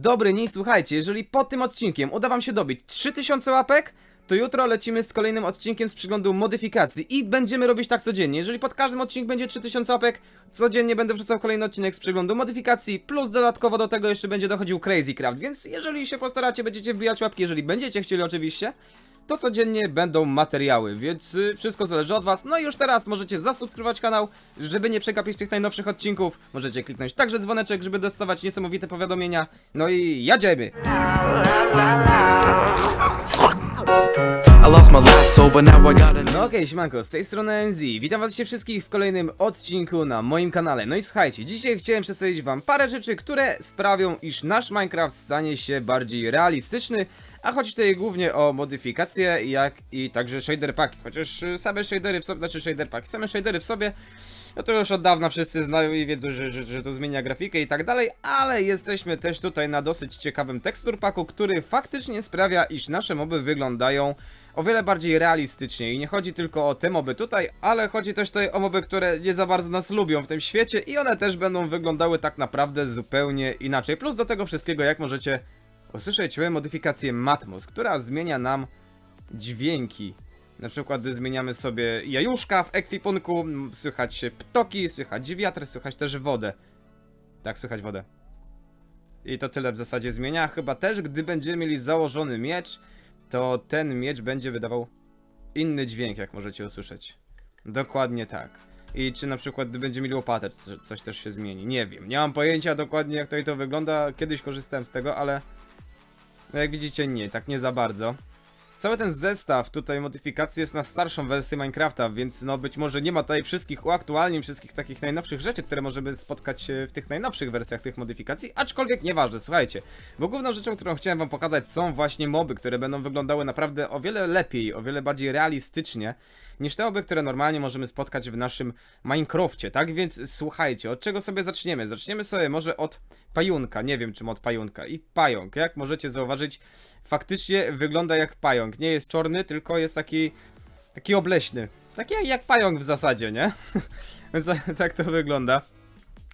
Dobry, nie słuchajcie, jeżeli po tym odcinkiem uda wam się dobić 3000 łapek, to jutro lecimy z kolejnym odcinkiem z przyglądu modyfikacji i będziemy robić tak codziennie. Jeżeli pod każdym odcinkiem będzie 3000 łapek, codziennie będę wrzucał kolejny odcinek z przyglądu modyfikacji, plus dodatkowo do tego jeszcze będzie dochodził Crazy Craft, więc jeżeli się postaracie, będziecie wbijać łapki, jeżeli będziecie chcieli oczywiście, to codziennie będą materiały, więc y, wszystko zależy od was. No i już teraz możecie zasubskrybować kanał, żeby nie przegapić tych najnowszych odcinków. Możecie kliknąć także dzwoneczek, żeby dostawać niesamowite powiadomienia. No i jedziemy! No okej, siemanko, z tej strony NZ. Witam was wszystkich w kolejnym odcinku na moim kanale. No i słuchajcie, dzisiaj chciałem przedstawić wam parę rzeczy, które sprawią, iż nasz Minecraft stanie się bardziej realistyczny, a chodzi tutaj głównie o modyfikacje, jak i także shader paki. Chociaż y, same shadery w sobie, znaczy shader paki, same shadery w sobie, no to już od dawna wszyscy znają i wiedzą, że, że, że to zmienia grafikę i tak dalej, ale jesteśmy też tutaj na dosyć ciekawym tekstur paku, który faktycznie sprawia, iż nasze moby wyglądają o wiele bardziej realistycznie i nie chodzi tylko o te moby tutaj, ale chodzi też tutaj o moby, które nie za bardzo nas lubią w tym świecie i one też będą wyglądały tak naprawdę zupełnie inaczej. Plus do tego wszystkiego, jak możecie usłyszeć, modyfikację Matmos, która zmienia nam dźwięki. Na przykład zmieniamy sobie jajuszka w ekwipunku, słychać ptoki, słychać wiatr, słychać też wodę. Tak, słychać wodę. I to tyle w zasadzie zmienia. Chyba też, gdy będziemy mieli założony miecz, to ten miecz będzie wydawał inny dźwięk, jak możecie usłyszeć. Dokładnie tak. I czy na przykład, gdy będziemy mieli łopatę, coś też się zmieni. Nie wiem. Nie mam pojęcia dokładnie, jak tutaj to wygląda. Kiedyś korzystałem z tego, ale no jak widzicie, nie, tak nie za bardzo. Cały ten zestaw tutaj modyfikacji jest na starszą wersję Minecrafta, więc no być może nie ma tutaj wszystkich uaktualnień, wszystkich takich najnowszych rzeczy, które możemy spotkać e, w tych najnowszych wersjach tych modyfikacji, aczkolwiek nieważne, słuchajcie. Bo główną rzeczą, którą chciałem wam pokazać są właśnie moby, które będą wyglądały naprawdę o wiele lepiej, o wiele bardziej realistycznie niż te moby, które normalnie możemy spotkać w naszym Minecrafcie, tak? Więc słuchajcie, od czego sobie zaczniemy? Zaczniemy sobie może od pająka, nie wiem czym od pająka. I pająk, jak możecie zauważyć, faktycznie wygląda jak pająk. Nie jest czarny, tylko jest taki, taki obleśny. Taki jak- jak pająk w zasadzie, nie? Więc tak to wygląda.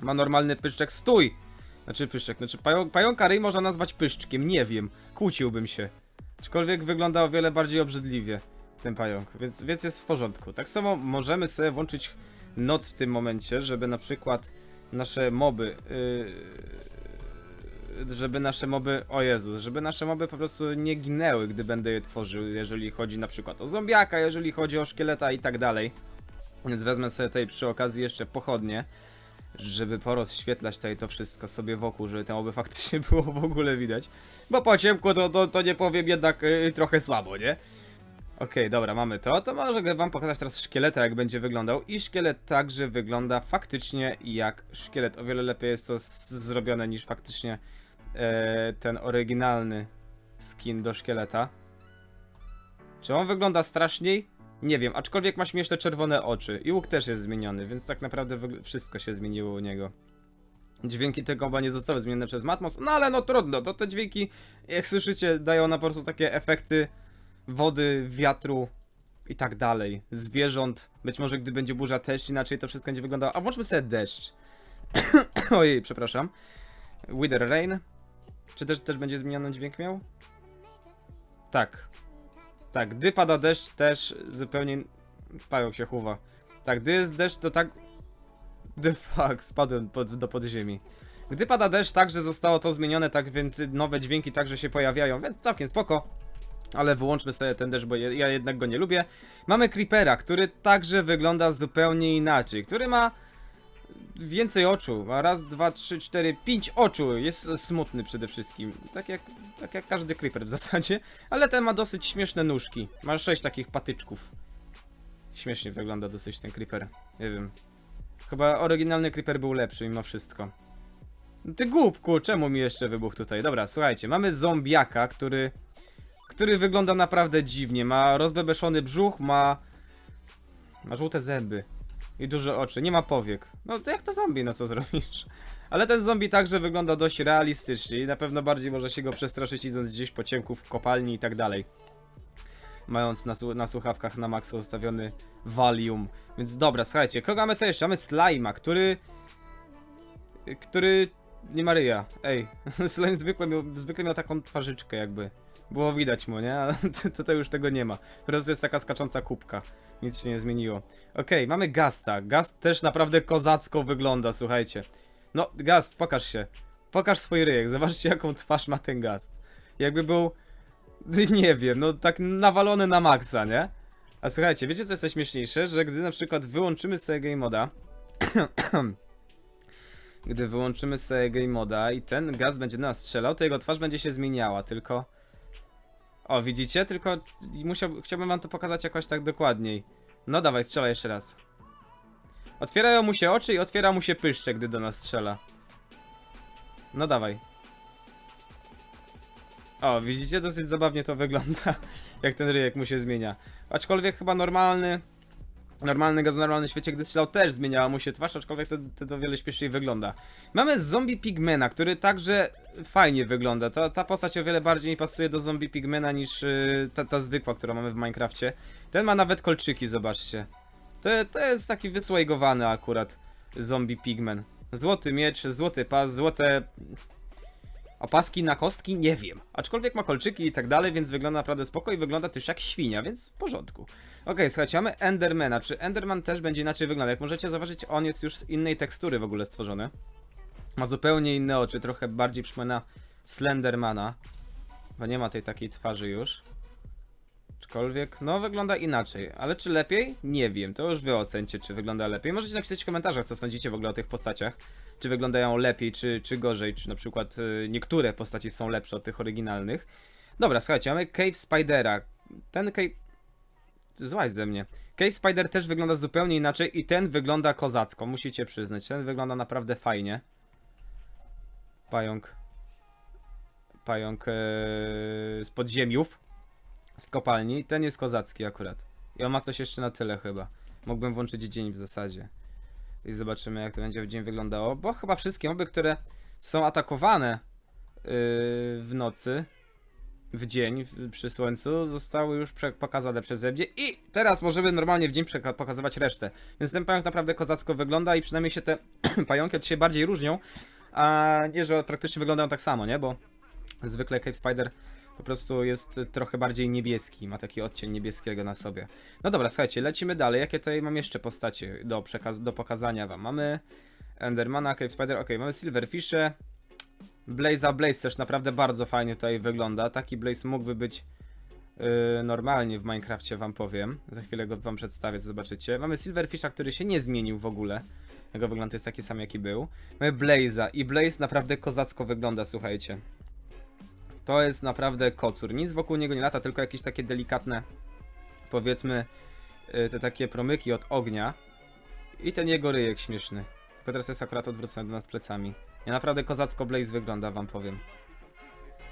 Ma normalny pyszczek, stój! Znaczy pyszczek, znaczy pająk, pająka ryj można nazwać pyszczkiem, nie wiem. Kłóciłbym się. Aczkolwiek wygląda o wiele bardziej obrzydliwie ten pająk, więc, więc jest w porządku. Tak samo możemy sobie włączyć noc w tym momencie, żeby na przykład nasze moby, yy, żeby nasze moby, o Jezus, żeby nasze moby po prostu nie ginęły, gdy będę je tworzył, jeżeli chodzi na przykład o zombiaka, jeżeli chodzi o szkieleta i tak dalej. Więc wezmę sobie tutaj przy okazji jeszcze pochodnie, żeby porozświetlać tutaj to wszystko sobie wokół, żeby te moby faktycznie było w ogóle widać. Bo po ciemku to, to, to nie powiem jednak yy, trochę słabo, nie? Okej, dobra, mamy to. To może wam pokazać teraz szkieleta, jak będzie wyglądał. I szkielet także wygląda faktycznie jak szkielet. O wiele lepiej jest to zrobione niż faktycznie e, ten oryginalny skin do szkieleta. Czy on wygląda straszniej? Nie wiem, aczkolwiek ma śmieszne czerwone oczy. I łuk też jest zmieniony, więc tak naprawdę wszystko się zmieniło u niego. Dźwięki tego chyba nie zostały zmienione przez Matmos, no ale no trudno, to te dźwięki, jak słyszycie, dają na po prostu takie efekty wody, wiatru i tak dalej. Zwierząt. Być może gdy będzie burza też inaczej to wszystko będzie wyglądało. A włączmy sobie deszcz. Ojej, przepraszam. Wither Rain. Czy też, też będzie zmieniony dźwięk miał? Tak. Tak, gdy pada deszcz też zupełnie... Pająk się chuwa. Tak, gdy jest deszcz to tak... The fuck, spadłem pod, do podziemi. Gdy pada deszcz, także zostało to zmienione, tak więc nowe dźwięki także się pojawiają, więc całkiem spoko. Ale wyłączmy sobie ten deszcz, bo ja jednak go nie lubię. Mamy Creepera, który także wygląda zupełnie inaczej, który ma więcej oczu. Ma raz, dwa, trzy, cztery, pięć oczu. Jest smutny przede wszystkim. Tak jak, tak jak każdy Creeper w zasadzie. Ale ten ma dosyć śmieszne nóżki. Ma sześć takich patyczków. Śmiesznie wygląda dosyć ten Creeper. Nie wiem. Chyba oryginalny Creeper był lepszy mimo wszystko. Ty głupku, czemu mi jeszcze wybuch tutaj? Dobra, słuchajcie, mamy zombiaka, który który wygląda naprawdę dziwnie. Ma rozbebeszony brzuch, ma. ma żółte zęby i duże oczy. Nie ma powiek. No to jak to zombie, no co zrobisz? Ale ten zombie także wygląda dość realistycznie i na pewno bardziej może się go przestraszyć idąc gdzieś po ciemku w kopalni i tak dalej. Mając na, na słuchawkach na maksa ustawiony Valium. Więc dobra, słuchajcie, kogo mamy to jeszcze? Mamy Slima, który. który nie ma ryja. Ej, slime zwykle miał, zwykle miał taką twarzyczkę jakby. Było widać mu, nie? A tu- tutaj już tego nie ma. Po prostu jest taka skacząca kubka. Nic się nie zmieniło. Okej, mamy Gasta. Gast też naprawdę kozacko wygląda, słuchajcie. No, Gast, pokaż się. Pokaż swój ryjek. Zobaczcie, jaką twarz ma ten Gast. Jakby był... Nie wiem, no tak nawalony na maksa, nie? A słuchajcie, wiecie co jest najśmieszniejsze? Że gdy na przykład wyłączymy sobie game moda gdy wyłączymy sobie game moda i ten gaz będzie do nas strzelał, to jego twarz będzie się zmieniała, tylko... O, widzicie? Tylko musiał, chciałbym wam to pokazać jakoś tak dokładniej. No dawaj, strzelaj jeszcze raz. Otwierają mu się oczy i otwiera mu się pyszcze, gdy do nas strzela. No dawaj. O, widzicie? Dosyć zabawnie to wygląda, jak ten ryjek mu się zmienia. Aczkolwiek chyba normalny, normalny gaz w normalnym świecie, gdy strzelał też zmieniała mu się twarz, aczkolwiek to, to, to wiele śmieszniej wygląda. Mamy zombie pigmena, który także fajnie wygląda. Ta, ta postać o wiele bardziej mi pasuje do zombie pigmena niż yy, ta, ta zwykła, którą mamy w Minecrafcie. Ten ma nawet kolczyki, zobaczcie. To, to jest taki wysłajgowany akurat zombie pigmen. Złoty miecz, złoty pas, złote opaski na kostki, nie wiem. Aczkolwiek ma kolczyki i tak dalej, więc wygląda naprawdę spoko i wygląda też jak świnia, więc w porządku. Okej, słuchajcie, mamy Endermana. Czy Enderman też będzie inaczej wyglądał? Jak możecie zauważyć, on jest już z innej tekstury w ogóle stworzony. Ma zupełnie inne oczy, trochę bardziej przypomina Slendermana. Bo nie ma tej takiej twarzy już. Aczkolwiek, no wygląda inaczej. Ale czy lepiej? Nie wiem, to już wy ocencie, czy wygląda lepiej. Możecie napisać w komentarzach, co sądzicie w ogóle o tych postaciach. Czy wyglądają lepiej, czy, czy gorzej, czy na przykład y, niektóre postaci są lepsze od tych oryginalnych. Dobra, słuchajcie, mamy Cave Spidera. Ten Cave... Złaź ze mnie. Cave Spider też wygląda zupełnie inaczej i ten wygląda kozacko, musicie przyznać. Ten wygląda naprawdę fajnie. Pająk. Pająk ee, z podziemiów. Z kopalni. Ten jest kozacki akurat. I on ma coś jeszcze na tyle chyba. Mógłbym włączyć dzień w zasadzie. I zobaczymy jak to będzie w dzień wyglądało. Bo chyba wszystkie moby, które są atakowane yy, w nocy, w dzień, w, przy słońcu, zostały już pokazane przeze mnie. I teraz możemy normalnie w dzień pokazywać resztę. Więc ten pająk naprawdę kozacko wygląda i przynajmniej się te pająki od siebie bardziej różnią. A nie, że praktycznie wyglądają tak samo, nie? Bo zwykle Cave Spider po prostu jest trochę bardziej niebieski, ma taki odcień niebieskiego na sobie. No dobra, słuchajcie, lecimy dalej. Jakie tutaj mam jeszcze postacie do, do pokazania wam? Mamy Endermana, Cave Spider, ok, mamy Silverfishe, Blaze'a, Blaze też naprawdę bardzo fajnie tutaj wygląda. Taki Blaze mógłby być yy, normalnie w Minecrafcie, wam powiem. Za chwilę go wam przedstawię, zobaczycie. Mamy Silverfisha, który się nie zmienił w ogóle. Jego wygląd jest taki sam, jaki był. Mamy Blaze'a i Blaze naprawdę kozacko wygląda, słuchajcie. To jest naprawdę kocur. Nic wokół niego nie lata, tylko jakieś takie delikatne, powiedzmy, y, te takie promyki od ognia. I ten jego ryjek śmieszny. Tylko teraz jest akurat odwrócony do nas plecami. Ja naprawdę kozacko Blaze wygląda, wam powiem.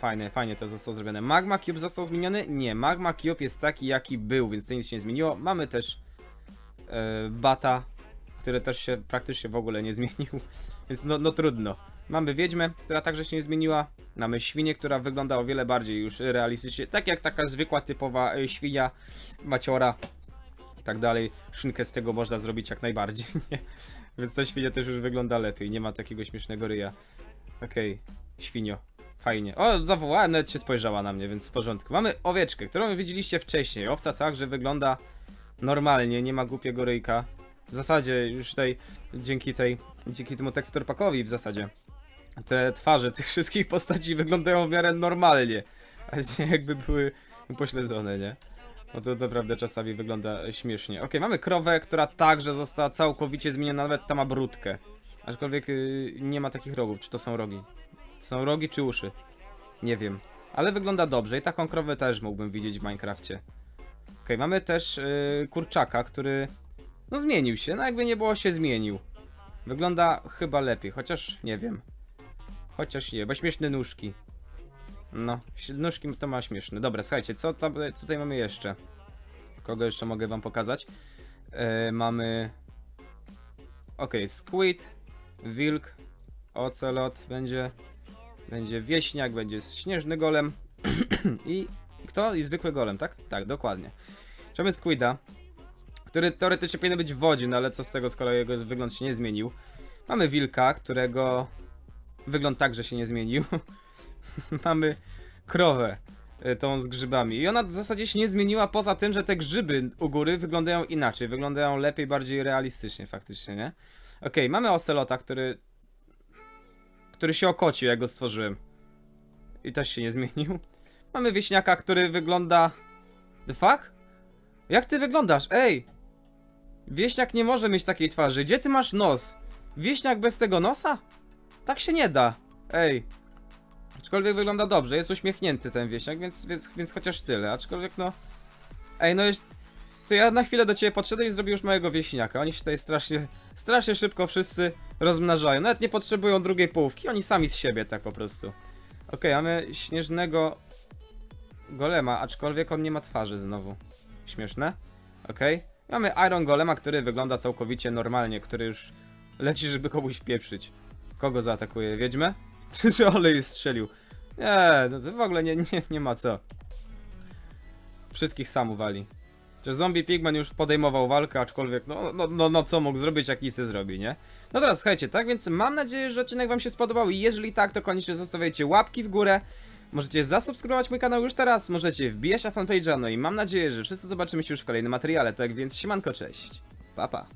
Fajnie, fajnie to zostało zrobione. Magma Cube został zmieniony? Nie, Magma Cube jest taki jaki był, więc to nic się nie zmieniło. Mamy też e, Bata, który też się praktycznie w ogóle nie zmienił, więc no, no trudno. Mamy Wiedźmę, która także się nie zmieniła. Mamy Świnię, która wygląda o wiele bardziej już realistycznie, tak jak taka zwykła, typowa e, świnia, maciora i tak dalej. Szynkę z tego można zrobić jak najbardziej? Więc ta świnia też już wygląda lepiej, nie ma takiego śmiesznego ryja. Okej, świnio. Fajnie. O, zawołałem, nawet się spojrzała na mnie, więc w porządku. Mamy owieczkę, którą widzieliście wcześniej. Owca także wygląda normalnie, nie ma głupiego ryjka. W zasadzie już tutaj, dzięki tej, dzięki temu teksturpakowi w zasadzie, te twarze tych wszystkich postaci wyglądają w miarę normalnie. A nie jakby były pośledzone, nie? No to naprawdę czasami wygląda śmiesznie. Okej, mamy krowę, która także została całkowicie zmieniona, nawet ta ma brudkę. Aczkolwiek yy, nie ma takich rogów. Czy to są rogi? Są rogi czy uszy? Nie wiem. Ale wygląda dobrze i taką krowę też mógłbym widzieć w Minecrafcie. Okej, mamy też yy, kurczaka, który no zmienił się, no jakby nie było się zmienił. Wygląda chyba lepiej, chociaż nie wiem. Chociaż nie, bo śmieszne nóżki. No, nóżki to ma śmieszne. Dobra, słuchajcie, co, tam, co tutaj mamy jeszcze? Kogo jeszcze mogę wam pokazać? E, mamy... Okej, squid, wilk, ocelot będzie... Będzie wieśniak, będzie śnieżny golem i... Kto? I zwykły golem, tak? Tak, dokładnie. Mamy squida, który teoretycznie powinien być w wodzie, no ale co z tego, skoro jego wygląd się nie zmienił. Mamy wilka, którego wygląd także się nie zmienił. Mamy krowę y, tą z grzybami. I ona w zasadzie się nie zmieniła poza tym, że te grzyby u góry wyglądają inaczej. Wyglądają lepiej, bardziej realistycznie faktycznie, nie? Okej, mamy ocelota, który... Który się okocił, jak go stworzyłem. I też się nie zmienił. Mamy wieśniaka, który wygląda... The fuck? Jak ty wyglądasz? Ej! Wieśniak nie może mieć takiej twarzy. Gdzie ty masz nos? Wieśniak bez tego nosa? Tak się nie da. Ej. Aczkolwiek wygląda dobrze, jest uśmiechnięty ten wieśniak, więc, więc, więc chociaż tyle. Aczkolwiek no... Ej, no jest... To ja na chwilę do ciebie podszedłem i zrobił już mojego wieśniaka. Oni się tutaj strasznie, strasznie szybko wszyscy rozmnażają. Nawet nie potrzebują drugiej połówki, oni sami z siebie tak po prostu. Okej, mamy śnieżnego golema, aczkolwiek on nie ma twarzy znowu. Śmieszne. Okej. Mamy Iron Golema, który wygląda całkowicie normalnie, który już leci, żeby komuś wpieprzyć. Kogo zaatakuje? Wiedźmę? Czy olej strzelił? Nie, no to w ogóle nie, nie, nie ma co. Wszystkich sam uwali. Czy zombie pigman już podejmował walkę, aczkolwiek no, no, no, no co mógł zrobić, jak nic zrobi, nie? No teraz słuchajcie, tak więc mam nadzieję, że odcinek wam się spodobał i jeżeli tak, to koniecznie zostawiajcie łapki w górę. Możecie zasubskrybować mój kanał już teraz, możecie wbijać na fanpage'a, no i mam nadzieję, że wszyscy zobaczymy się już w kolejnym materiale, tak więc siemanko, cześć. Pa, pa.